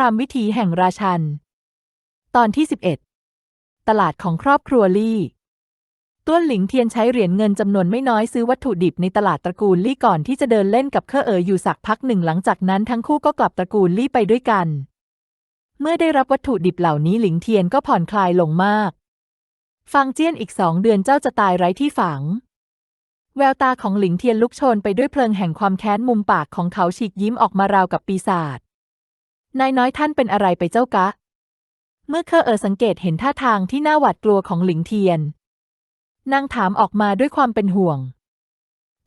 ครามวิถีแห่งราชัน ตอนที่ 11 ตลาดของครอบครัวลี่ต้วนหลิงเทียนใช้เหรียญเงินจำนวนไม่น้อยซื้อวัตถุดิบในตลาดตระกูลลี่ก่อนที่จะเดินเล่นกับเคอเอ๋ออยู่สักพักหนึ่งหลังจากนั้นทั้งคู่ก็กลับตระกูลลี่ไปด้วยกัน เมื่อได้รับวัตถุดิบเหล่านี้หลิงเทียนก็ผ่อนคลายลงมากฟังเจี้ยนอีกสองเดือนเจ้าจะตายไร้ที่ฝัง แววตาของหลิงเทียนลุกโชนไปด้วยเพลิงแห่งความแค้นมุมปากของเขาฉีกยิ้มออกมาราวกับปีศาจ นายน้อยท่านเป็นอะไรไปเจ้ากะ เมื่อเคอเออสังเกตเห็นท่าทางที่น่าหวาดกลัวของหลิงเทียน นางถามออกมาด้วยความเป็นห่วง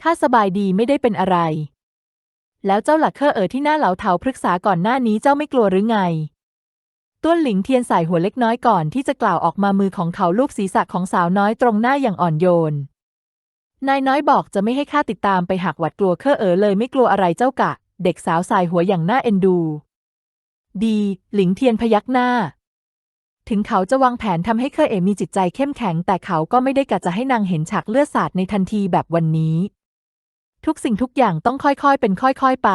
ข้าสบายดีไม่ได้เป็นอะไร แล้วเจ้าหลักเคอเออที่หน้าเหลาเถาพฤกษาก่อนหน้านี้เจ้าไม่กลัวหรือไงต้วนหลิงเทียนใส่หัวเล็กน้อยก่อนที่จะกล่าวออกมามือของเขาลูบศีรษะของสาวน้อยตรงหน้าอย่างอ่อนโยน นายน้อยบอกจะไม่ให้ข้าติดตามไปหักหวัดกลัวเคอเอ๋อเลยไม่กลัวอะไรเจ้ากะ เด็กสาวสายหัวอย่างน่าเอ็นดู ดี หลิงเทียนพยักหน้า ถึงเขาจะวางแผนทำให้เคอเอ๋มีจิตใจเข้มแข็ง แต่เขาก็ไม่ได้กะจะให้นางเห็นฉากเลือดสาดในทันทีแบบวันนี้ ทุกสิ่งทุกอย่างต้องค่อยๆ เป็นค่อยๆไป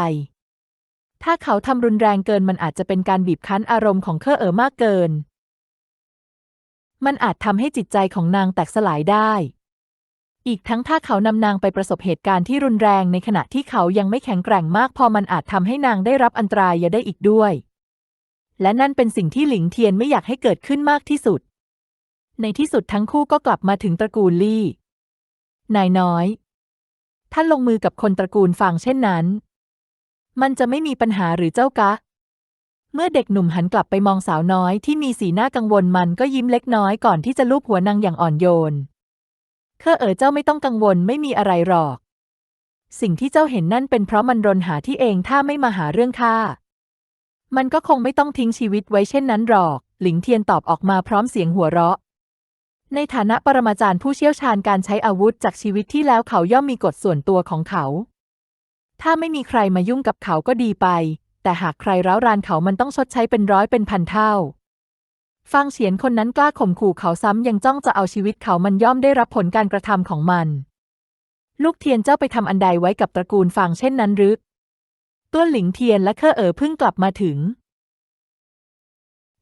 ถ้าเขาทำรุนแรงเกินมันอาจจะเป็นการบีบคั้นอารมณ์ของเคอเอ๋อมากเกิน มันอาจทำให้จิตใจของนางแตกสลายได้อีกทั้งถ้าเขานำนางไปประสบเหตุการณ์ที่รุนแรงในขณะที่เขายังไม่แข็งแกร่งมากพอมันอาจทำให้นางได้รับอันตรายอย่าได้อีกด้วย และนั่นเป็นสิ่งที่หลิงเทียนไม่อยากให้เกิดขึ้นมากที่สุด ในที่สุดทั้งคู่ก็กลับมาถึงตระกูลลี่ นายน้อย ท่านลงมือกับคนตระกูลฟางเช่นนั้น มันจะไม่มีปัญหาหรือเจ้ากะ เมื่อเด็กหนุ่มหันกลับไปมองสาวน้อยที่มีสีหน้ากังวลมันก็ยิ้มเล็กน้อยก่อนที่จะลูบหัวนางอย่างอ่อนโยนเคอเอ๋อเจ้าไม่ต้องกังวลไม่มีอะไรหรอก สิ่งที่เจ้าเห็นนั่นเป็นเพราะมันรนหาที่เองถ้าไม่มาหาเรื่องข้า มันก็คงไม่ต้องทิ้งชีวิตไว้เช่นนั้นหรอก หลิงเทียนตอบออกมาพร้อมเสียงหัวเราะ ในฐานะปรมาจารย์ผู้เชี่ยวชาญการใช้อาวุธจากชีวิตที่แล้วเขาย่อมมีกฎส่วนตัวของเขา ถ้าไม่มีใครมายุ่งกับเขาก็ดีไป แต่หากใครร้าวรานเขามันต้องชดใช้เป็นร้อยเป็นพันเท่า ฟังเฉียนคนนั้นกล้าข่มขู่เขาซ้ำยังจ้องจะเอาชีวิตเขามันย่อมได้รับผลการกระทำของมัน ลูกเทียนเจ้าไปทำอันใดไว้กับตระกูลฟางเช่นนั้นหรือ ต้วนหลิงเทียนและเคอเอ๋อเพิ่งกลับมาถึง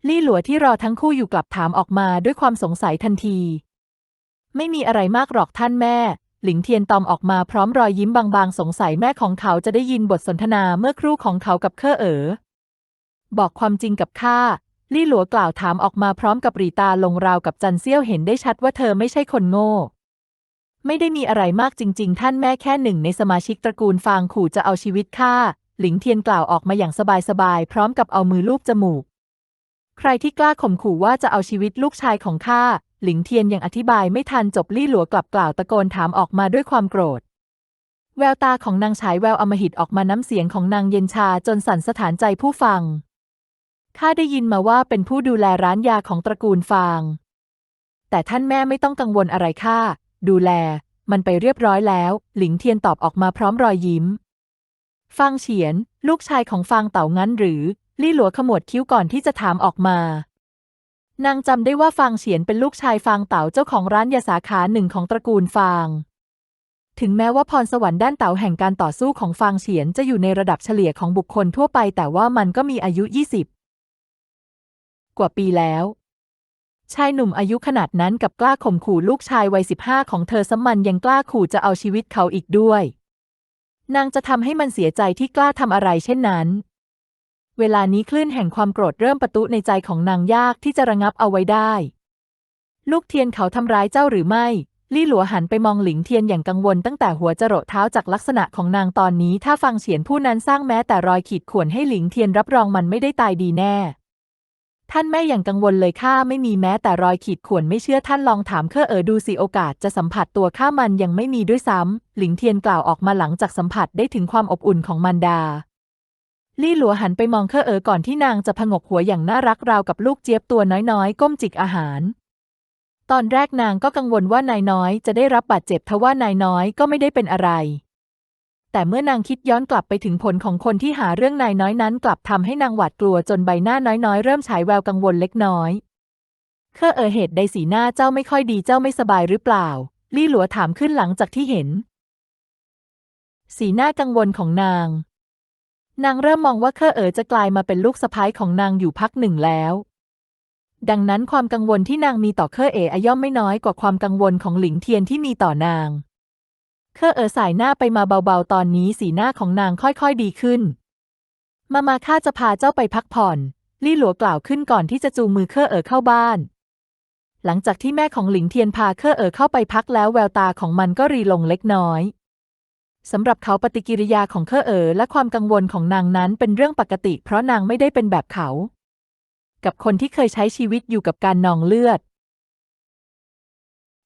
ลี่หลัวที่รอทั้งคู่อยู่กลับถามออกมาด้วยความสงสัยทันที ไม่มีอะไรมากหรอกท่านแม่ หลิงเทียนตอมออกมาพร้อมรอยยิ้มบางๆ สงสัยแม่ของเขาจะได้ยินบทสนทนาเมื่อครู่ของเขากับเคอเอ๋อบอกความจริงกับข้าลี่หลัวกล่าวถามออกมาพร้อมกับรีตาลงราวกับจันเซี่ยวเห็นได้ชัดว่าเธอไม่ใช่คนโง่ ไม่ได้มีอะไรมากจริง ๆ ท่านแม่แค่หนึ่งในสมาชิกตระกูลฟางขู่จะเอาชีวิตข้า หลิงเทียนกล่าวออกมาอย่างสบายๆพร้อมกับเอามือลูบจมูก ใครที่กล้าข่มขู่ว่าจะเอาชีวิตลูกชายของข้าหลิงเทียนยังอธิบายไม่ทันจบลี่หลัวกลับกล่าวตะโกนถามออกมาด้วยความโกรธ แววตาของนางฉายแววอมหิตออกมาน้ำเสียงของนางเย็นชาจนสั่นสถานใจผู้ฟังข้าได้ยินมาว่าเป็นผู้ดูแลร้านยาของตระกูลฟาง แต่ท่านแม่ไม่ต้องกังวลอะไรข้าดูแล มันไปเรียบร้อยแล้ว หลิงเทียนตอบออกมาพร้อมรอยยิ้ม ฟางเฉียน ลูกชายของฟางเต่างั้นหรือ ลี่หลัวขมวดคิ้วก่อนที่จะถามออกมา นางจำได้ว่าฟางเฉียนเป็นลูกชายฟางเต่าเจ้าของร้านยาสาขาหนึ่งของตระกูลฟาง ถึงแม้ว่าพรสวรรค์ด้านเต่าแห่งการต่อสู้ของฟางเฉียนจะอยู่ในระดับเฉลี่ยของบุคคลทั่วไป แต่ว่ามันก็มีอายุ 20 กว่าปีแล้ว ชายหนุ่มอายุขนาดนั้นกับกล้าข่มขู่ลูกชายวัยสิบห้าของเธอซ้ำมันยังกล้าขู่จะเอาชีวิตเขาอีกด้วย นางจะทำให้มันเสียใจที่กล้าทำอะไรเช่นนั้น เวลานี้คลื่นแห่งความโกรธเริ่มประตุในใจของนางยากที่จะระงับเอาไว้ได้ ลูกเทียนเขาทำร้ายเจ้าหรือไม่ ลี่หลัวหันไปมองหลิงเทียนอย่างกังวลตั้งแต่หัวจรดเท้าจากลักษณะของนางตอนนี้ถ้าฟังเฉียนผู้นั้นสร้างแม้แต่รอยขีดข่วนให้หลิงเทียนรับรองมันไม่ได้ตายดีแน่ ท่านแม่อย่างกังวลเลยข้าไม่มีแม้แต่รอยขีดข่วนไม่เชื่อท่านลองถามเคอเอ๋อดูสิโอกาสจะสัมผัสตัวข้ามันยังไม่มีด้วยซ้ำ หลิงเทียนกล่าวออกมาหลังจากสัมผัสได้ถึงความอบอุ่นของมันดา ลี่หลัวหันไปมองเคอเอ๋อก่อนที่นางจะพงกหัวอย่างน่ารักราวกับลูกเจี๊ยบตัวน้อยๆ ก้มจิกอาหาร ตอนแรกนางก็กังวลว่านายน้อยจะได้รับบาดเจ็บทว่านายน้อยก็ไม่ได้เป็นอะไร แต่เมื่อนางคิดย้อนกลับไปถึงผลของคนที่หาเรื่องนายน้อยนั้น กลับทำให้นางหวาดกลัวจนใบหน้าน้อยๆ เริ่มฉายแววกังวลเล็กน้อยเคอเออเหตุใดสีหน้าเจ้าไม่ค่อยดีเจ้าไม่สบายหรือเปล่า ลี่หลัวถามขึ้นหลังจากที่เห็น สีหน้ากังวลของนาง นางเริ่มมองว่าเคอเออจะกลายมาเป็นลูกสะใภ้ของนางอยู่พักหนึ่งแล้ว ดังนั้นความกังวลที่นางมีต่อเคอเออย่อมไม่น้อยกว่าความกังวลของหลิงเทียนที่มีต่อนาง เคอเอ๋อสายหน้าไปมาเบาๆ ตอนนี้สีหน้าของนางค่อยๆดีขึ้น มามาข้าจะพาเจ้าไปพักผ่อน ลี่หลัวกล่าวขึ้นก่อนที่จะจูงมือเคอเอ๋อเข้าบ้าน หลังจากที่แม่ของหลิงเทียนพาเคอเอ๋อเข้าไปพักแล้วแววตาของมันก็รีลงเล็กน้อยสำหรับเขาปฏิกิริยาของเคอเอ๋อและความกังวลของนางนั้นเป็นเรื่องปกติ เพราะนางไม่ได้เป็นแบบเขา กับคนที่เคยใช้ชีวิตอยู่กับการนองเลือด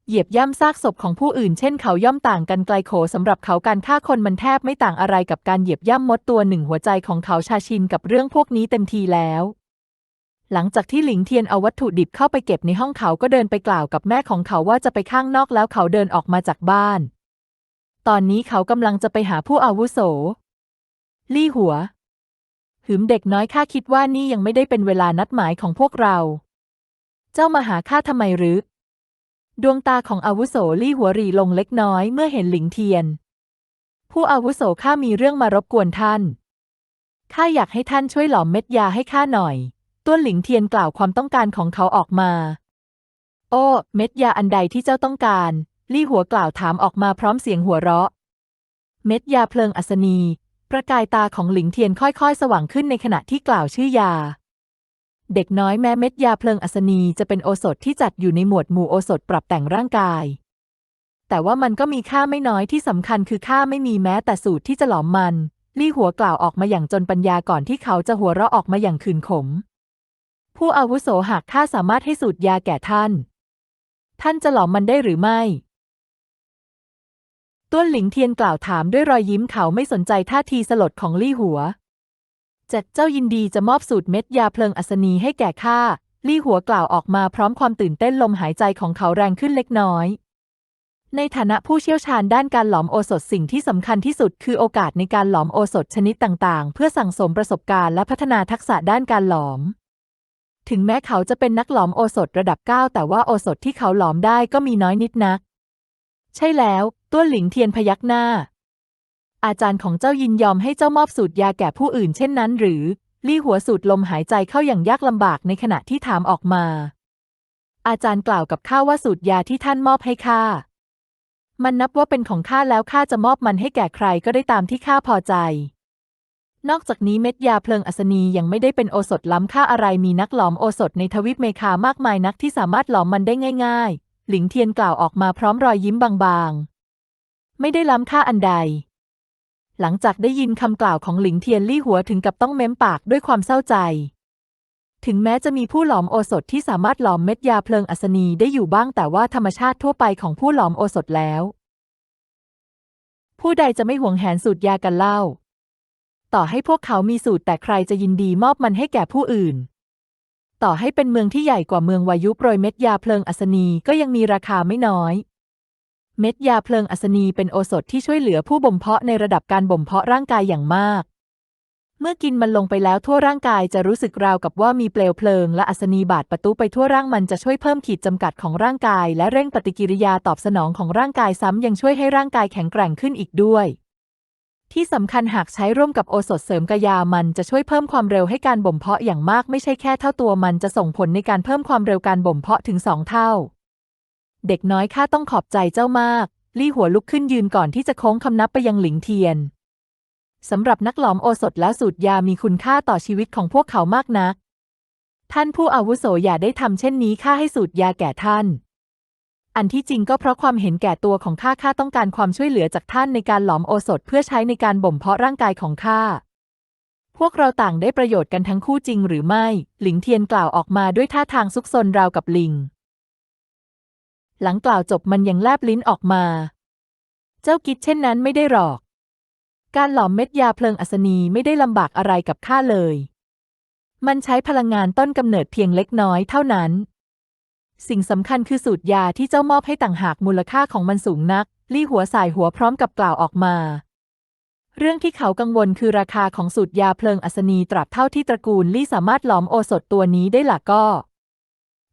เหยียบย่ำซากศพของผู้อื่นเช่นเขาย่อมต่างกันไกลโขสำหรับเขาการฆ่าคนมันแทบไม่ต่างอะไรกับการเหยียบย่ำมดตัวหนึ่งหัวใจของเขาชาชินกับเรื่องพวกนี้เต็มทีแล้ว หลังจากที่หลิงเทียนเอาวัตถุดิบเข้าไปเก็บในห้องเขาก็เดินไปกล่าวกับแม่ของเขาว่าจะไปข้างนอกแล้วเขาเดินออกมาจากบ้าน ตอนนี้เขากำลังจะไปหาผู้อาวุโส ลี่หัว หืมเด็กน้อยข้าคิดว่านี่ยังไม่ได้เป็นเวลานัดหมายของพวกเรา เจ้ามาหาข้าทำไมหรือ ดวงตาของอาวุโสลี่หัวรีลงเล็กน้อยเมื่อเห็นหลิงเทียน ผู้อาวุโสข้ามีเรื่องมารบกวนท่านข้าอยากให้ท่านช่วยหลอมเม็ดยาให้ข้าหน่อย ต้วนหลิงเทียนกล่าวความต้องการของเขาออกมา โอ้ เม็ดยาอันใดที่เจ้าต้องการ ลี่หัวกล่าวถามออกมาพร้อมเสียงหัวเราะ เม็ดยาเพลิงอัศนี ประกายตาของหลิงเทียนค่อยๆ สว่างขึ้นในขณะที่กล่าวชื่อยา เด็กน้อยแม้เม็ดยาเพลิงอัศนีจะเป็นโอสถที่จัดอยู่ในหมวดหมู่โอสถปรับแต่งร่างกาย แต่ว่ามันก็มีค่าไม่น้อยที่สำคัญคือค่าไม่มีแม้แต่สูตรที่จะหลอมมัน ลี่หัวกล่าวออกมาอย่างจนปัญญาก่อนที่เขาจะหัวเราะออกมาอย่างคืนขม ผู้อาวุโสหากข้าสามารถให้สูตรยาแก่ท่าน ท่านจะหลอมมันได้หรือไม่ต้วนหลิงเทียนกล่าวถามด้วยรอยยิ้มเขาไม่สนใจท่าทีสลดของลี่หัว จัดเจ้ายินดีจะมอบสูตรเม็ดยาเพลิงอัศนีให้แก่ข้าลี่หัวกล่าวออกมาพร้อมความตื่นเต้นลมหายใจของเขาแรงขึ้นเล็กน้อย ในฐานะผู้เชี่ยวชาญด้านการหลอมโอสถสิ่งที่สำคัญที่สุดคือโอกาสในการหลอมโอสถชนิดต่างๆ เพื่อสั่งสมประสบการณ์และพัฒนาทักษะด้านการหลอม ถึงแม้เขาจะเป็นนักหลอมโอสถระดับ 9 แต่ว่าโอสถที่เขาหลอมได้ก็มีน้อยนิดนัก ใช่แล้วต้วหลิงเทียนพยักหน้า อาจารย์ของเจ้ายินยอมให้เจ้ามอบสูตรยาแก่ผู้อื่นเช่นนั้นหรือ ลี่หัวสูดลมหายใจเข้าอย่างยากลำบากในขณะที่ถามออกมา อาจารย์กล่าวกับข้าว่าสูตรยาที่ท่านมอบให้ข้า มันนับว่าเป็นของข้าแล้วข้าจะมอบมันให้แก่ใครก็ได้ตามที่ข้าพอใจ นอกจากนี้เม็ดยาเพลิงอัศนียังไม่ได้เป็นโอสถล้ำค่าอะไรมีนักหลอมโอสถในทวิปเมคามากมายนักที่สามารถหลอมมันได้ง่าย ๆ หลิงเทียนกล่าวออกมาพร้อมรอยยิ้มบางๆ ไม่ได้ล้ำค่าอันใด หลังจากได้ยินคำกล่าวของหลิงเทียนลี่หัวถึงกับต้องเม้มปากด้วยความเศร้าใจ ถึงแม้จะมีผู้หลอมโอสถที่สามารถหลอมเม็ดยาเพลิงอัศนีได้อยู่บ้างแต่ว่าธรรมชาติทั่วไปของผู้หลอมโอสถแล้ว ผู้ใดจะไม่หวงแหนสูตรยากันเล่า ต่อให้พวกเขามีสูตรแต่ใครจะยินดีมอบมันให้แก่ผู้อื่น ต่อให้เป็นเมืองที่ใหญ่กว่าเมืองวายุโปรยเม็ดยาเพลิงอัศนีก็ยังมีราคาไม่น้อย เม็ดยาเพลิงอัศนีเป็นโอสถที่ช่วยเหลือผู้บ่มเพาะในระดับการบ่มเพาะร่างกายอย่างมาก เมื่อกินมันลงไปแล้วทั่วร่างกายจะรู้สึกราวกับว่ามีเปลวเพลิงและอัศนีบาดประตูไปทั่วร่างมันจะช่วยเพิ่มขีดจำกัดของร่างกาย และเร่งปฏิกิริยาตอบสนองของร่างกายซ้ำยังช่วยให้ร่างกายแข็งแกร่งขึ้นอีกด้วยที่สำคัญหากใช้ร่วมกับโอสถเสริมกายามันจะช่วยเพิ่มความเร็วให้การบ่มเพาะอย่างมากไม่ใช่แค่เท่าตัวมันจะส่งผลในการเพิ่มความเร็วการบ่มเพาะถึงสองเท่า เด็กน้อยข้าต้องขอบใจเจ้ามาก ลี่หัวลุกขึ้นยืนก่อนที่จะโค้งคำนับไปยังหลิงเทียน สำหรับนักหลอมโอสถและสูตรยามีคุณค่าต่อชีวิตของพวกเขามากนัก ท่านผู้อาวุโสอย่าได้ทำเช่นนี้ข้าให้สูตรยาแก่ท่าน อันที่จริงก็เพราะความเห็นแก่ตัวของข้าข้าต้องการความช่วยเหลือจากท่านในการหลอมโอสถเพื่อใช้ในการบ่มเพาะร่างกายของข้าพวกเราต่างได้ประโยชน์กันทั้งคู่จริงหรือไม่ หลิงเทียนกล่าวออกมาด้วยท่าทางซุกซนราวกับลิง หลังกล่าวจบมันยังแลบลิ้นออกมา เจ้าคิดเช่นนั้นไม่ได้หรอก การหลอมเม็ดยาเพลิงอัศนีไม่ได้ลำบากอะไรกับข้าเลย มันใช้พลังงานต้นกำเนิดเพียงเล็กน้อยเท่านั้น สิ่งสำคัญคือสูตรยาที่เจ้ามอบให้ต่างหากมูลค่าของมันสูงนัก ลี่หัวสายหัวพร้อมกับกล่าวออกมาเรื่องที่เขากังวลคือราคาของสูตรยาเพลิงอัศนีตราบเท่าที่ตระกูลลี่สามารถหลอมโอสถตัวนี้ได้หล่ะก็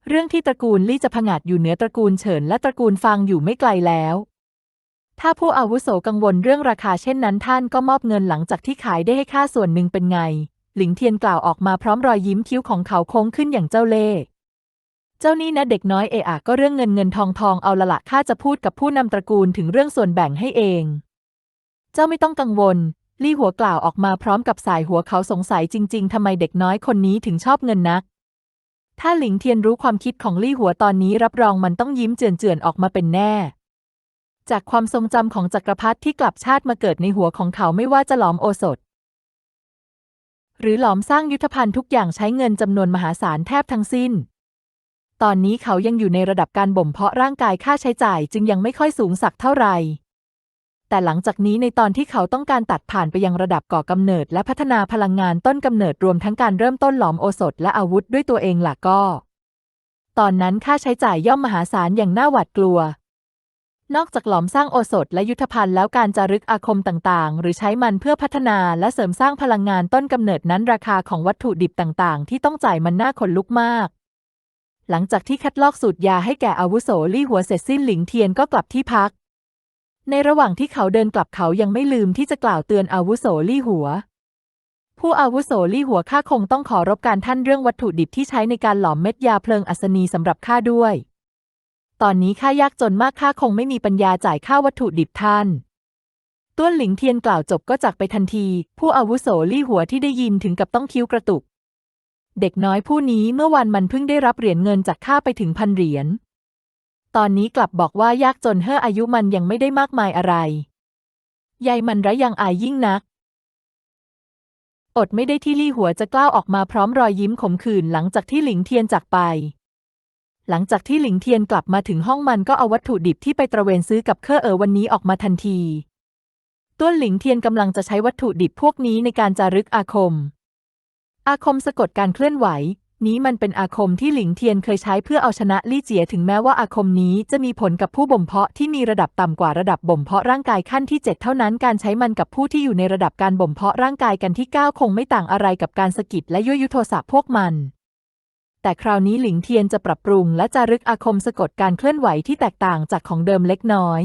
เรื่องที่ตระกูลลี่จะผงาดอยู่เหนือตระกูลเฉินและตระกูลฟางอยู่ไม่ไกลแล้ว ถ้าผู้อาวุโสกังวลเรื่องราคาเช่นนั้นท่านก็มอบเงินหลังจากที่ขายได้ให้ค่าส่วนหนึ่งเป็นไง หลิงเทียนกล่าวออกมาพร้อมรอยยิ้มคิ้วของเขาโค้งขึ้นอย่างเจ้าเล่ห์เจ้านี่นะเด็กน้อยเอะอะก็เรื่องเงินเงินทองทองเอาละละข้าจะพูดกับผู้นำตระกูลถึงเรื่องส่วนแบ่งให้เอง เจ้าไม่ต้องกังวล ลี่หัวกล่าวออกมาพร้อมกับสายหัวเขาสงสัยจริง ๆทำไมเด็กน้อยคนนี้ถึงชอบเงินนัก ถ้าหลิงเทียนรู้ความคิดของลี่หัวตอนนี้รับรองมันต้องยิ้มเจือนๆออกมาเป็นแน่ จากความทรงจำของจักรพรรดิที่กลับชาติมาเกิดในหัวของเขาไม่ว่าจะหลอมโอสถ หรือหลอมสร้างยุทธภัณฑ์ทุกอย่างใช้เงินจำนวนมหาศาลแทบทั้งสิ้น ตอนนี้เขายังอยู่ในระดับการบ่มเพาะร่างกายค่าใช้จ่ายจึงยังไม่ค่อยสูงสักเท่าไหร่ แต่หลังจากนี้ในตอนที่เขาต้องการตัดผ่านไปยังระดับก่อกำเนิด และพัฒนาพลังงานต้นกำเนิดรวมทั้งการเริ่มต้นหลอมโอสถและอาวุธด้วยตัวเองล่ะก็ ตอนนั้นค่าใช้จ่ายย่อมมหาศาลอย่างน่าหวาดกลัว นอกจากหลอมสร้างโอสถและยุทธภัณฑ์แล้วการจารึกอาคมต่างๆ หรือใช้มันเพื่อพัฒนาและเสริมสร้างพลังงานต้นกำเนิดนั้นราคาของวัตถุดิบต่างๆ ที่ต้องจ่ายมันน่าขนลุกมากหลังจากที่คัดลอกสูตรยาให้แก่อาวุโสลี่หัวเสร็จสิ้นหลิงเทียนก็กลับที่พัก ในระหว่างที่เขาเดินกลับเขายังไม่ลืมที่จะกล่าวเตือนอาวุโสลี่หัว ผู้อาวุโสลี่หัวข้าคงต้องขอรบการท่านเรื่องวัตถุดิบที่ใช้ในการหลอมเม็ดยาเพลิงอัศนีสำหรับข้าด้วย ตอนนี้ข้ายากจนมากข้าคงไม่มีปัญญาจ่ายค่าวัตถุดิบท่านต้วนหลิงเทียนกล่าวจบก็จากไปทันที ผู้อาวุโสลี่หัวที่ได้ยินถึงกับต้องคิ้วกระตุก เด็กน้อยผู้นี้เมื่อวันมันเพิ่งได้รับเหรียญเงินจากข้าไปถึงพันเหรียญ ตอนนี้กลับบอกว่ายากจนเฮ่ออายุมันยังไม่ได้มากมายอะไรยายมันระยังอายยิ่งนัก อดไม่ได้ที่ลี่หัวจะกล้าวออกมาพร้อมรอยยิ้มขมขื่นหลังจากที่หลิงเทียนจากไป หลังจากที่หลิงเทียนกลับมาถึงห้องมันก็เอาวัตถุดิบที่ไปตระเวนซื้อกับเคอเออวันนี้ออกมาทันที ต้วนหลิงเทียนกำลังจะใช้วัตถุดิบพวกนี้ในการจารึกอาคม อาคมสะกดการเคลื่อนไหว นี้มันเป็นอาคมที่หลิงเทียนเคยใช้เพื่อเอาชนะลี่เจียถึงแม้ว่าอาคมนี้จะมีผลกับผู้บ่มเพาะที่มีระดับต่ำกว่าระดับบ่มเพาะร่างกายขั้นที่ 7 เท่านั้นการใช้มันกับผู้ที่อยู่ในระดับการบ่มเพาะร่างกายกันที่ 9 คงไม่ต่างอะไรกับการสะกิดและยั่วยุโทสะพวกมัน แต่คราวนี้หลิงเทียนจะปรับปรุงและจารึกอาคมสะกดการเคลื่อนไหวที่แตกต่างจากของเดิมเล็กน้อย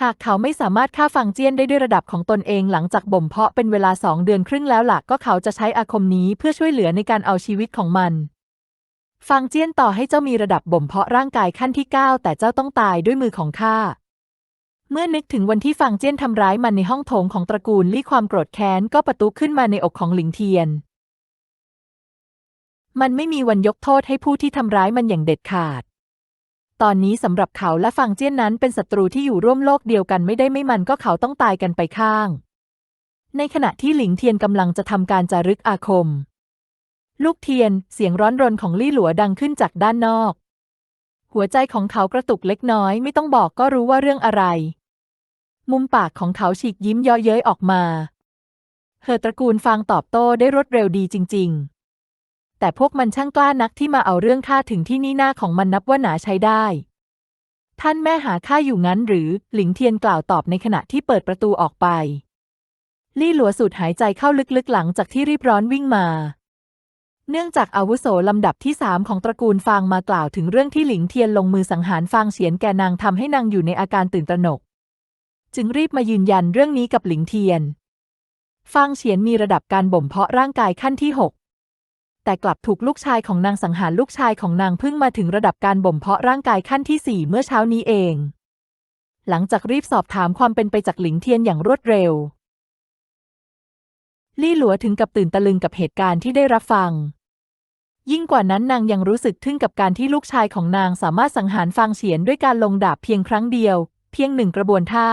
หากเขาไม่สามารถฆ่าฟังเจี้ยนได้ด้วยระดับของตนเองหลังจากบ่มเพาะเป็นเวลาสองเดือนครึ่งแล้วหล่ะก็เขาจะใช้อาคมนี้เพื่อช่วยเหลือในการเอาชีวิตของมันฟังเจี้ยนต่อให้เจ้ามีระดับบ่มเพาะร่างกายขั้นที่ 9 แต่เจ้าต้องตายด้วยมือของข้า เมื่อนึกถึงวันที่ฟังเจี้ยนทำร้ายมันในห้องโถงของตระกูลลี่ความโกรธแค้นก็ประตุขึ้นมาในอกของหลิงเทียน มันไม่มีวันยกโทษให้ผู้ที่ทำร้ายมันอย่างเด็ดขาด ตอนนี้สำหรับเขาและฟังเจี้ยนนั้นเป็นศัตรูที่อยู่ร่วมโลกเดียวกันไม่ได้ไม่มันก็เขาต้องตายกันไปข้าง ในขณะที่หลิงเทียนกำลังจะทำการจารึกอาคม ลูกเทียนเสียงร้อนรนของลี่หลัวดังขึ้นจากด้านนอก หัวใจของเขากระตุกเล็กน้อยไม่ต้องบอกก็รู้ว่าเรื่องอะไร มุมปากของเขาฉีกยิ้มเย่อเย้ยออกมา เฮอตระกูลฟางตอบโต้ได้รวดเร็วดีจริง ๆ แต่พวกมันช่างกล้านักที่มาเอาเรื่องข้าถึงที่นี่หน้าของมันนับว่าหนาใช้ได้ ท่านแม่หาข้าอยู่งั้นหรือ หลิงเทียนกล่าวตอบในขณะที่เปิดประตูออกไป ลี่หลัวสูดหายใจเข้าลึกๆหลังจากที่รีบร้อนวิ่งมา เนื่องจากอาวุโสลำดับที่สามของตระกูลฟางมากล่าวถึงเรื่องที่หลิงเทียนลงมือสังหารฟางเฉียนแก่นางทำให้นางอยู่ในอาการตื่นตระหนก จึงรีบมายืนยันเรื่องนี้กับหลิงเทียนฟางเฉียนมีระดับการบ่มเพาะร่างกายขั้นที่6 แต่กลับถูกลูกชายของนางสังหารลูกชายของนางเพิ่งมาถึงระดับการบ่มเพาะร่างกายขั้นที่4เมื่อเช้านี้เอง หลังจากรีบสอบถามความเป็นไปจากหลิงเทียนอย่างรวดเร็ว ลี่หลัวถึงกับตื่นตะลึงกับเหตุการณ์ที่ได้รับฟัง ยิ่งกว่านั้นนางยังรู้สึกทึ่งกับการที่ลูกชายของนางสามารถสังหารฟางเฉียนด้วยการลงดาบเพียงครั้งเดียว เพียงหนึ่งกระบวนท่า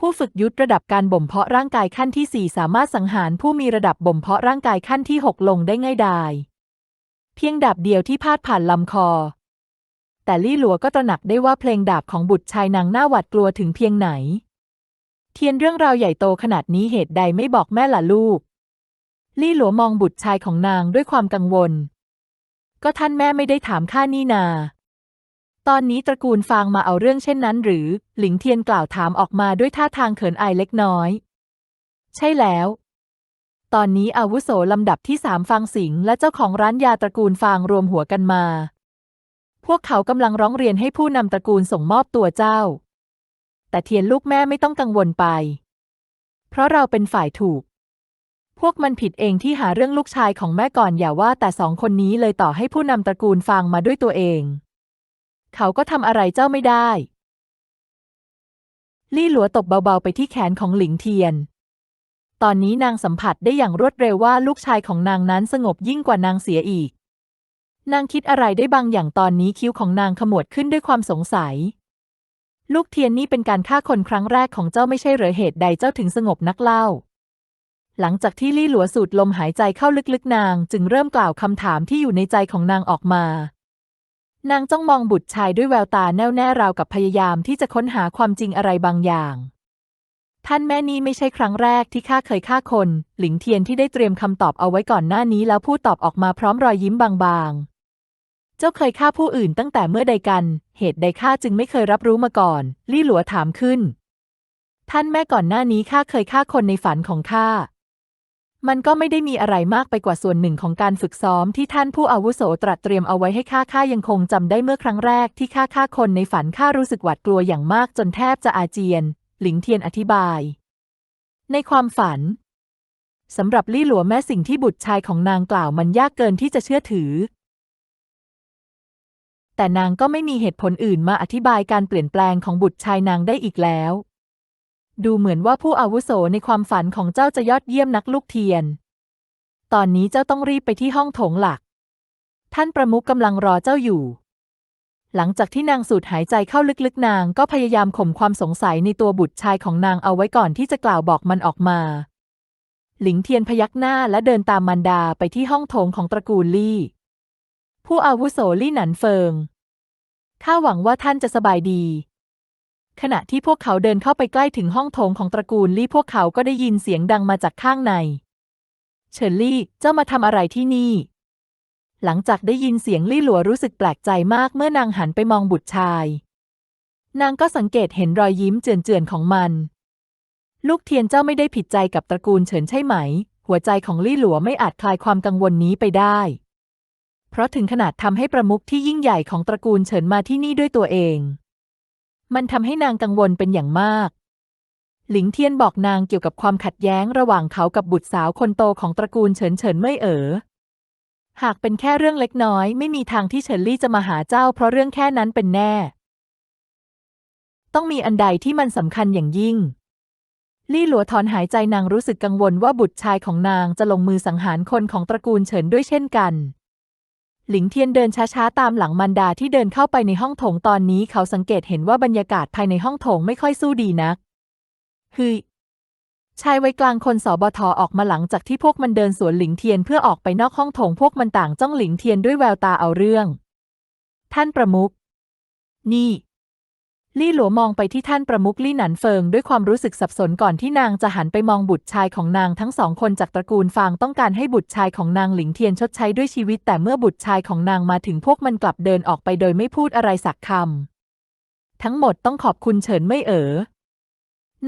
ผู้ฝึกยุทธระดับการบ่มเพาะร่างกายขั้นที่ 4 สามารถสังหารผู้มีระดับบ่มเพาะร่างกายขั้นที่ 6 ลงได้ง่ายดาย เพียงดาบเดียวที่พาดผ่านลำคอ แต่ลี่หลัวก็ตระหนักได้ว่าเพลงดาบของบุตรชายนางน่าหวาดกลัวถึงเพียงไหน เทียนเรื่องราวใหญ่โตขนาดนี้เหตุใดไม่บอกแม่ล่ะลูก ลี่หลัวมองบุตรชายของนางด้วยความกังวล ก็ท่านแม่ไม่ได้ถามข้านี่นา ตอนนี้ตระกูลฟางมาเอาเรื่องเช่นนั้นหรือ หลิงเทียนกล่าวถามออกมาด้วยท่าทางเขินอายเล็กน้อย ใช่แล้ว ตอนนี้อาวุโสลำดับที่สามฟางสิงและเจ้าของร้านยาตระกูลฟางรวมหัวกันมา พวกเขากำลังร้องเรียนให้ผู้นำตระกูลส่งมอบตัวเจ้า แต่เทียนลูกแม่ไม่ต้องกังวลไป เพราะเราเป็นฝ่ายถูกพวกมันผิดเองที่หาเรื่องลูกชายของแม่ก่อนอย่าว่าแต่สองคนนี้เลยต่อให้ผู้นำตระกูลฟางมาด้วยตัวเอง เขาก็ทำอะไรเจ้าไม่ได้ ลี่หลัวตบเบาๆไปที่แขนของหลิงเทียน ตอนนี้นางสัมผัสได้อย่างรวดเร็วว่าลูกชายของนางนั้นสงบยิ่งกว่านางเสียอีก นางคิดอะไรได้บางอย่างตอนนี้คิ้วของนางขมวดขึ้นด้วยความสงสัย ลูกเทียนนี่เป็นการฆ่าคนครั้งแรกของเจ้าไม่ใช่เหรือเหตุใดเจ้าถึงสงบนักเล่าหลังจากที่ลี่หลัวสูดลมหายใจเข้าลึกๆนาง จึงเริ่มกล่าวคำถามที่อยู่ในใจของนางออกมา นางจ้องมองบุตรชายด้วยแววตาแน่วแน่ราวกับพยายามที่จะค้นหาความจริงอะไรบางอย่าง ท่านแม่นี่ไม่ใช่ครั้งแรกที่ข้าเคยฆ่าคน หลิงเทียนที่ได้เตรียมคำตอบเอาไว้ก่อนหน้านี้แล้วพูดตอบออกมาพร้อมรอยยิ้มบางๆ เจ้าเคยฆ่าผู้อื่นตั้งแต่เมื่อใดกัน เหตุใดข้าจึงไม่เคยรับรู้มาก่อน ลี่หลัวถามขึ้น ท่านแม่ก่อนหน้านี้ข้าเคยฆ่าคนในฝันของข้า มันก็ไม่ได้มีอะไรมากไปกว่าส่วนหนึ่งของการฝึกซ้อมที่ท่านผู้อาวุโสตรัสเตรียมเอาไว้ให้ข้าข้ายังคงจำได้เมื่อครั้งแรกที่ข้าฆ่าคนในฝันข้ารู้สึกหวาดกลัวอย่างมากจนแทบจะอาเจียน หลิงเทียนอธิบาย ในความฝันสำหรับลี่หลัวแม่สิ่งที่บุตรชายของนางกล่าวมันยากเกินที่จะเชื่อถือ แต่นางก็ไม่มีเหตุผลอื่นมาอธิบายการเปลี่ยนแปลงของบุตรชายนางได้อีกแล้ว ดูเหมือนว่าผู้อาวุโสในความฝันของเจ้าจะยอดเยี่ยมนักลูกเทียน ตอนนี้เจ้าต้องรีบไปที่ห้องโถงหลัก ท่านประมุขกำลังรอเจ้าอยู่ หลังจากที่นางสูดหายใจเข้าลึกๆนางก็พยายามข่มความสงสัยในตัวบุตรชายของนางเอาไว้ก่อนที่จะกล่าวบอกมันออกมา หลิงเทียนพยักหน้าและเดินตามมารดาไปที่ห้องโถงของตระกูลลี่ ผู้อาวุโสลี่หนันเฟิงข้าหวังว่าท่านจะสบายดี ขณะที่พวกเขาเดินเข้าไปใกล้ถึงห้องโถงของตระกูลลี่พวกเขาก็ได้ยินเสียงดังมาจากข้างในเฉินลี่ เจ้ามาทำอะไรที่นี่ หลังจากได้ยินเสียงลี่หลัวรู้สึกแปลกใจมากเมื่อนางหันไปมองบุตรชาย นางก็สังเกตเห็นรอยยิ้มเจือนๆของมัน ลูกเทียนเจ้าไม่ได้ผิดใจกับตระกูลเฉินใช่ไหม หัวใจของลี่หลัวไม่อาจคลายความกังวลนี้ไปได้ เพราะถึงขนาดทำให้ประมุขที่ยิ่งใหญ่ของตระกูลเฉินมาที่นี่ด้วยตัวเอง มันทำให้นางกังวลเป็นอย่างมาก หลิงเทียนบอกนางเกี่ยวกับความขัดแย้งระหว่างเขากับบุตรสาวคนโตของตระกูลเฉินเฉินไม่เอ๋อ หากเป็นแค่เรื่องเล็กน้อย ไม่มีทางที่เฉินลี่จะมาหาเจ้า เพราะเรื่องแค่นั้นเป็นแน่ ต้องมีอันใดที่มันสำคัญอย่างยิ่ง ลี่หลัวถอนหายใจนางรู้สึกกังวลว่าบุตรชายของนางจะลงมือสังหารคนของตระกูลเฉินด้วยเช่นกัน หลิงเทียนเดินช้าๆ ตามหลังมันดาที่เดินเข้าไปในห้องโถงตอนนี้เขาสังเกตเห็นว่าบรรยากาศภายในห้องโถงไม่ค่อยสู้ดีนักฮึชายวัยกลางคนสบทออกมาหลังจากที่พวกมันเดินสวนหลิงเทียนเพื่อออกไปนอกห้องโถงพวกมันต่างจ้องหลิงเทียนด้วยแววตาเอาเรื่อง ท่านประมุขนี่ ลี่หลัวมองไปที่ท่านประมุขลี่หนันเฟิงด้วยความรู้สึกสับสนก่อนที่นางจะหันไปมองบุตรชายของนางทั้งสองคนจากตระกูลฟางต้องการให้บุตรชายของนางหลิงเทียนชดใช้ด้วยชีวิต แต่เมื่อบุตรชายของนางมาถึงพวกมันกลับเดินออกไปโดยไม่พูดอะไรสักคำทั้งหมดต้องขอบคุณเฉินไม่เอ๋อ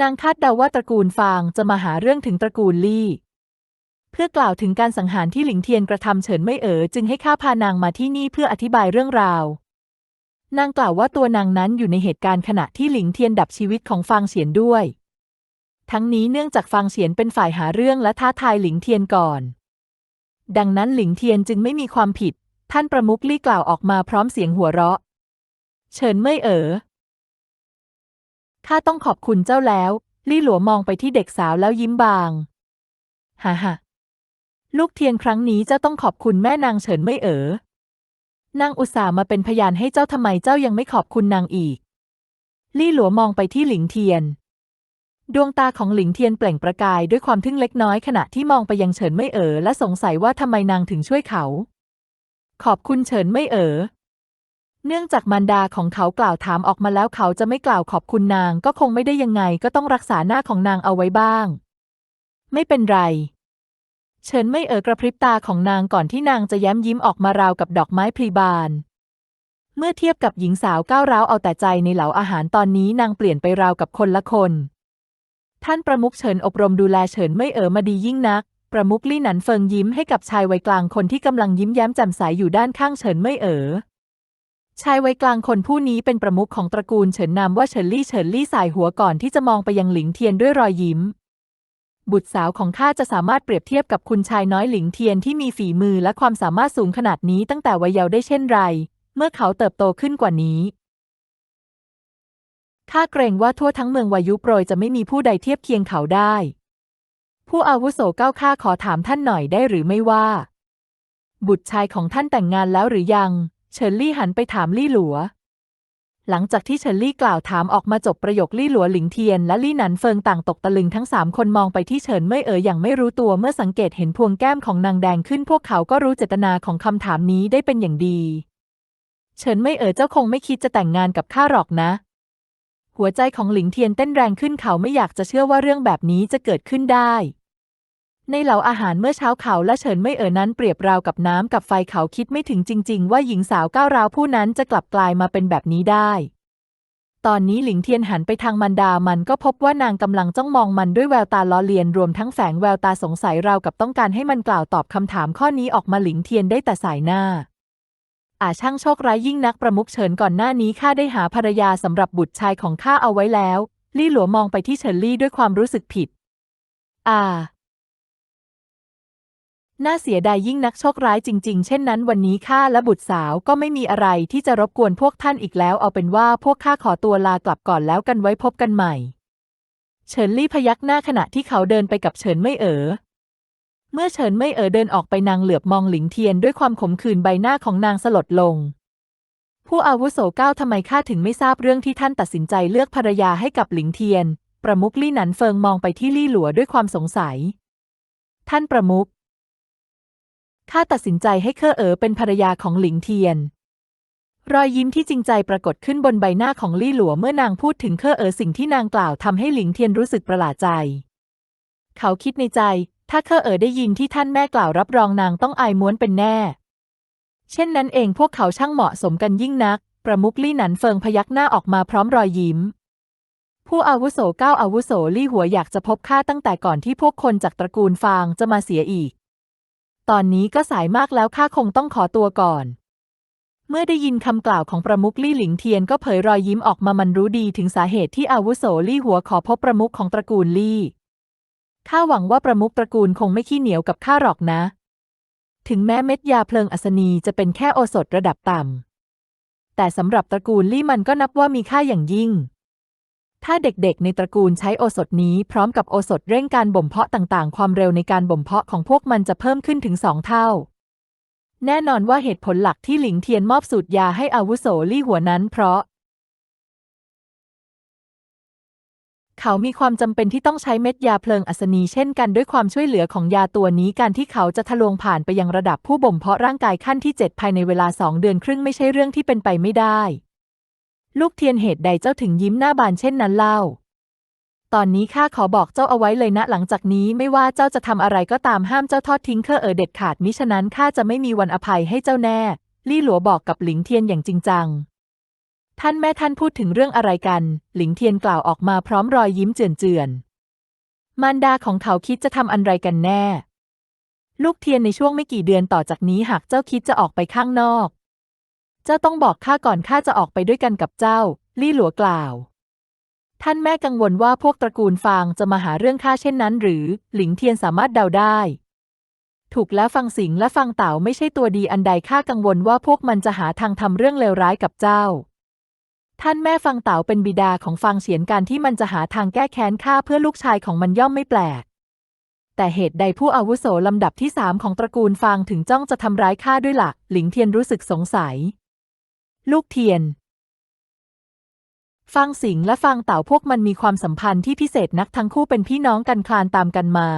นางคาดเดาว่าตระกูลฟางจะมาหาเรื่องถึงตระกูลลี่ เพื่อกล่าวถึงการสังหารที่หลิงเทียนกระทำเฉินไม่เอ๋อจึงให้ข้าพานางมาที่นี่เพื่ออธิบายเรื่องราว นางกล่าวว่าตัวนางนั้นอยู่ในเหตุการณ์ขณะที่หลิงเทียนดับชีวิตของฟางเฉียนด้วย ทั้งนี้เนื่องจากฟางเฉียนเป็นฝ่ายหาเรื่องและท้าทายหลิงเทียนก่อน ดังนั้นหลิงเทียนจึงไม่มีความผิด ท่านประมุขลี่กล่าวออกมาพร้อมเสียงหัวเราะ เฉินไม่เอ๋อข้าต้องขอบคุณเจ้าแล้ว ลี่หลัวมองไปที่เด็กสาวแล้วยิ้มบางฮ่าฮ่าลูกเทียนครั้งนี้เจ้าต้องขอบคุณแม่นางเฉินไม่เอ๋อ นางอุตส่าห์มาเป็นพยานให้เจ้าทำไมเจ้ายังไม่ขอบคุณนางอีก ลี่หลัวมองไปที่หลิงเทียน ดวงตาของหลิงเทียนเปล่งประกายด้วยความทึ่งเล็กน้อยขณะที่มองไปยังเฉินไม่เอ๋อและสงสัยว่าทำไมนางถึงช่วยเขา ขอบคุณเฉินไม่เอ๋อเนื่องจากมารดาของเขากล่าวถามออกมาแล้วเขาจะไม่กล่าวขอบคุณนางก็คงไม่ได้ยังไงก็ต้องรักษาหน้าของนางเอาไว้บ้าง ไม่เป็นไร เฉินไม่เอ่อกระพริบตาของนางก่อนที่นางจะแย้มยิ้มออกมาราวกับดอกไม้พลีบาน เมื่อเทียบกับหญิงสาวก้าวร้าวเอาแต่ใจในเหลาอาหารตอนนี้นางเปลี่ยนไปราวกับคนละคน ท่านประมุขเฉินอบรมดูแลเฉินไม่เอ๋อมาดียิ่งนัก ประมุขลี่หนันเฟิงยิ้มให้กับชายวัยกลางคนที่กำลังยิ้มแย้มแจ่มใสอยู่ด้านข้างเฉินไม่เอ๋อชายวัยกลางคนผู้นี้เป็นประมุขของตระกูลเฉินนามว่าเฉินลี่เฉินลี่สายหัวก่อนที่จะมองไปยังหลิงเทียนด้วยรอยยิ้ม บุตรสาวของข้าจะสามารถเปรียบเทียบกับคุณชายน้อยหลิงเทียนที่มีฝีมือและความสามารถสูงขนาดนี้ตั้งแต่วัยเยาว์ได้เช่นไร เมื่อเขาเติบโตขึ้นกว่านี้ข้าเกรงว่าทั่วทั้งเมืองวายุโปรยจะไม่มีผู้ใดเทียบเคียงเขาได้ ผู้อาวุโสเก้าข้าขอถามท่านหน่อยได้หรือไม่ว่า บุตรชายของท่านแต่งงานแล้วหรือยัง เฉินลี่หันไปถามลี่หลัว หลังจากที่เฉินลี่กล่าวถามออกมาจบประโยคลี่หลัวหลิงเทียนและลี่หนันเฟิงต่างตกตะลึงทั้งสามคนมองไปที่เฉินไม่เอ๋ออย่างไม่รู้ตัวเมื่อสังเกตเห็นพวงแก้มของนางแดงขึ้นพวกเขาก็รู้เจตนาของคำถามนี้ได้เป็นอย่างดี เฉินไม่เอ๋อเจ้าคงไม่คิดจะแต่งงานกับข้าหรอกนะ หัวใจของหลิงเทียนเต้นแรงขึ้นเขาไม่อยากจะเชื่อว่าเรื่องแบบนี้จะเกิดขึ้นได้ ในเหล่าอาหารเมื่อเช้าเขาและเฉินไม่เอ๋อนั้นเปรียบราวกับน้ำกับไฟเขาคิดไม่ถึงจริง ๆ ว่าหญิงสาวก้าวร้าวผู้นั้นจะกลับกลายมาเป็นแบบนี้ได้ ตอนนี้หลิงเทียนหันไปทางมันดามันก็พบว่านางกำลังจ้องมองมันด้วยแววตาล้อเลียนรวมทั้งแฝงแววตาสงสัยราวกับต้องการให้มันกล่าวตอบคำถามข้อนี้ออกมาหลิงเทียนได้แต่สายหน้าอาช่างโชคร้ายยิ่งนักประมุขเฉินก่อนหน้านี้ข้าได้หาภรรยาสำหรับบุตรชายของข้าเอาไว้แล้ว ลี่หลัวมองไปที่เฉินลี่ด้วยความรู้สึกผิด อ่า น่าเสียดายยิ่งนักโชคร้ายจริง ๆ เช่นนั้นวันนี้ข้าและบุตรสาวก็ไม่มีอะไรที่จะรบกวนพวกท่านอีกแล้ว เอาเป็นว่าพวกข้าขอตัวลากลับก่อนแล้วกันไว้พบกันใหม่ เฉินลี่พยักหน้าขณะที่เขาเดินไปกับเฉินไม่เอ๋อ เมื่อเฉินไม่เอ๋อเดินออกไปนางเหลือบมองหลิงเทียนด้วยความขมขื่นใบหน้าของนางสลดลง ผู้อาวุโสเก้าทำไมข้าถึงไม่ทราบเรื่องที่ท่านตัดสินใจเลือกภรรยาให้กับหลิงเทียน ประมุขลี่หนันเฟิงมองไปที่ลี่หลัวด้วยความสงสัย ท่านประมุข ข้าตัดสินใจให้เคอเอ๋อเป็นภรรยาของหลิงเทียน รอยยิ้มที่จริงใจปรากฏขึ้นบนใบหน้าของลี่หลัวเมื่อนางพูดถึงเคอเอ๋อสิ่งที่นางกล่าวทำให้หลิงเทียนรู้สึกประหลาดใจ เขาคิดในใจ ถ้าเคอเอ๋อได้ยินที่ท่านแม่กล่าวรับรองนางต้องอายม้วนเป็นแน่ เช่นนั้นเองพวกเขาช่างเหมาะสมกันยิ่งนัก ประมุขลี่หนันเฟิงพยักหน้าออกมาพร้อมรอยยิ้มผู้อาวุโสก้าอาวุโสลี่หัวอยากจะพบข้าตั้งแต่ก่อนที่พวกคนจากตระกูลฟางจะมาเสียอีก ตอนนี้ก็สายมากแล้วข้าคงต้องขอตัวก่อน เมื่อได้ยินคำกล่าวของประมุขลี่หลิงเทียนก็เผยรอยยิ้มออกมามันรู้ดีถึงสาเหตุที่อาวุโสลี่หัวขอพบประมุขของตระกูลลี่ข้าหวังว่าประมุขตระกูลคงไม่ขี้เหนียวกับข้าหรอกนะ ถึงแม้เม็ดยาเพลิงอัศนีจะเป็นแค่โอสถระดับต่ำแต่สำหรับตระกูลลี่มันก็นับว่ามีค่าอย่างยิ่ง ถ้าเด็กๆ ในตระกูลใช้โอสถนี้พร้อมกับโอสถเร่งการบ่มเพาะต่างๆ ความเร็วในการบ่มเพาะของพวกมันจะเพิ่มขึ้นถึงสองเท่า แน่นอนว่าเหตุผลหลักที่หลิงเทียนมอบสูตรยาให้อาวุโสลี่หัวนั้นเพราะ เขามีความจำเป็นที่ต้องใช้เม็ดยาเพลิงอัศนีเช่นกันด้วยความช่วยเหลือของยาตัวนี้การที่เขาจะทะลวงผ่านไปยังระดับผู้บ่มเพาะร่างกายขั้นที่ 7 ภายในเวลาสองเดือนครึ่งไม่ใช่เรื่องที่เป็นไปไม่ได้ ลูกเทียนเหตุใดเจ้าถึงยิ้มหน้าบานเช่นนั้นเล่า ตอนนี้ข้าขอบอกเจ้าเอาไว้เลยนะ หลังจากนี้ไม่ว่าเจ้าจะทำอะไรก็ตามห้ามเจ้าทอดทิ้งเคอเอ๋อเด็ดขาดมิฉะนั้นข้าจะไม่มีวันอภัยให้เจ้าแน่ ลี่หลัวบอกกับหลิงเทียนอย่างจริงจัง ท่านแม่ท่านพูดถึงเรื่องอะไรกัน หลิงเทียนกล่าวออกมาพร้อมรอยยิ้มเจือนๆมารดาของเขาคิดจะทำอะไรกันแน่ ลูกเทียนในช่วงไม่กี่เดือนต่อจากนี้หากเจ้าคิดจะออกไปข้างนอก เจ้าต้องบอกข้าก่อนข้าจะออกไปด้วยกันกับเจ้า ลี่หลัวกล่าว ท่านแม่กังวลว่าพวกตระกูลฟางจะมาหาเรื่องข้าเช่นนั้น หรือหลิงเทียนสามารถเดาได้ ถูกแล้วฟังสิงและฟังเต่าไม่ใช่ตัวดีอันใดข้ากังวลว่าพวกมันจะหาทางทำเรื่องเลวร้ายกับเจ้าท่านแม่ฟังเต่าเป็นบิดาของฟังเฉียนการที่มันจะหาทางแก้แค้นข้าเพื่อลูกชายของมันย่อมไม่แปลก แต่เหตุใดผู้อาวุโสลำดับที่สามของตระกูลฟางถึงจ้องจะทำร้ายข้าด้วยละ่ะ หลิงเทียนรู้สึกสงสัย ลูกเทียนฟางสิงและฟางเต่าพวกมันมีความสัมพันธ์ที่พิเศษนักทั้งคู่เป็นพี่น้องกันคลานตามกันมา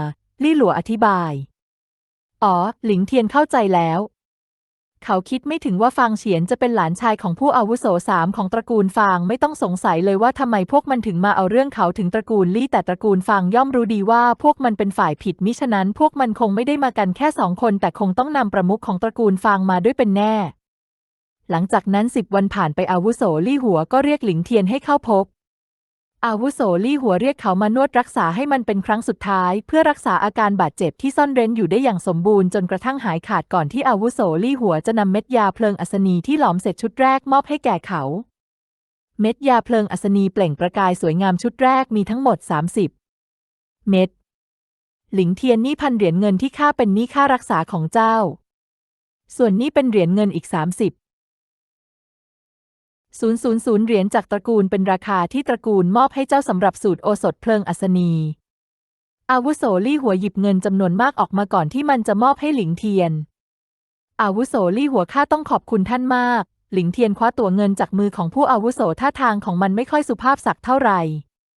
ลี่หลัวอธิบาย อ๋อ หลิงเทียนเข้าใจแล้ว เขาคิดไม่ถึงว่าฟางเฉียนจะเป็นหลานชายของผู้อาวุโสสามของตระกูลฟางไม่ต้องสงสัยเลยว่าทำไมพวกมันถึงมาเอาเรื่องเขาถึงตระกูลลี่แต่ตระกูลฟางย่อมรู้ดีว่าพวกมันเป็นฝ่ายผิดมิฉะนั้น พวกมันคงไม่ได้มากันแค่สองคน แต่คงต้องนำประมุขของตระกูลฟางมาด้วยเป็นแน่ หลังจากนั้นสิบวันผ่านไปอาวุโสลี่หัวก็เรียกหลิงเทียนให้เข้าพบ อาวุโสลี่หัวเรียกเขามานวดรักษาให้มันเป็นครั้งสุดท้าย เพื่อรักษาอาการบาดเจ็บที่ซ่อนเร้นอยู่ได้อย่างสมบูรณ์จนกระทั่งหายขาดก่อนที่อาวุโสลี่หัวจะนำเม็ดยาเพลิงอัศนีที่หลอมเสร็จชุดแรกมอบให้แก่เขา เม็ดยาเพลิงอัศนีเปล่งประกายสวยงามชุดแรกมีทั้งหมด 30 เม็ดหลิงเทียนนี่พันเหรียญเงินที่ข้าเป็นหนี้ค่ารักษาของเจ้า ส่วนนี้เป็นเหรียญเงินอีก 30 000 เหรียญจากตระกูลเป็นราคาที่ตระกูลมอบให้เจ้าสำหรับสูตรโอสถเพลิงอัศนี อาวุโสลี่หัวหยิบเงินจำนวนมากออกมาก่อนที่มันจะมอบให้หลิงเทียน อาวุโสลี่หัวข้าต้องขอบคุณท่านมาก หลิงเทียนคว้าตัวเงินจากมือของผู้อาวุโสท่าทางของมันไม่ค่อยสุภาพสักเท่าไหร่